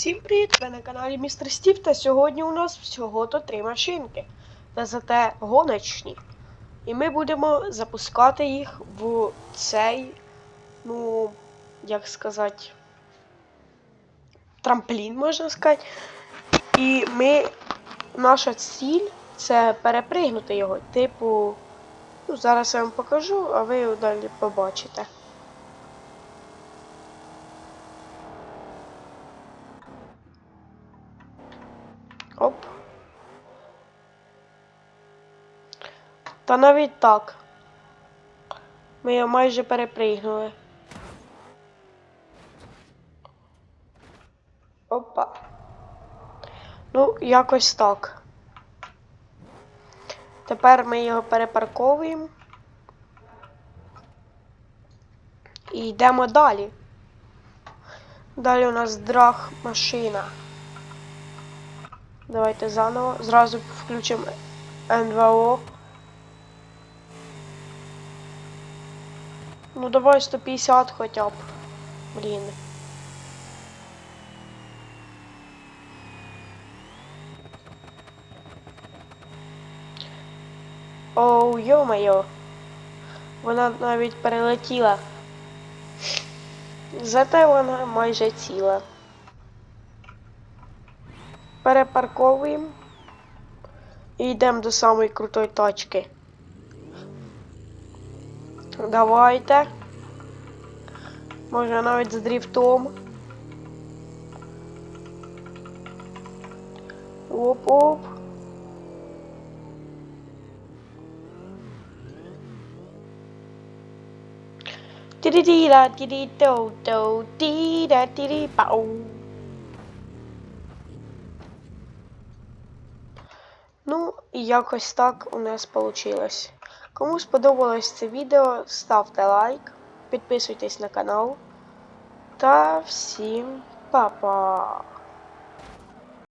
Всім привіт! Ви на каналі Містер Стів та сьогодні у нас всього-то три машинки. Та зате гоночні. І ми будемо запускати їх в цей, ну, як сказати, трамплін, можна сказати. І ми, наша ціль це перепригнути його. Типу, ну, зараз я вам покажу, а ви далі побачите. Оп. Та навіть так. Ми його майже перепригнули. Опа. Ну, якось так. Тепер ми його перепарковуємо. І йдемо далі. Далі у нас драг машина. Давайте заново. Зразу включимо НВО. Ну давай 150 хоча б. Блін. Оу, йо-моє. Вона навіть перелетіла. Зате вона майже ціла. Перепарковуємо. І йдемо до самої крутої тачки. Давайте. Може навіть з дріфтом. Оп-оп. Тірі-тіра, тірі-тоу-тоу, тіра-тірі-пау. Ну, і якось так у нас вийшло. Кому сподобалось це відео, ставте лайк, підписуйтесь на канал. Та всім па-па!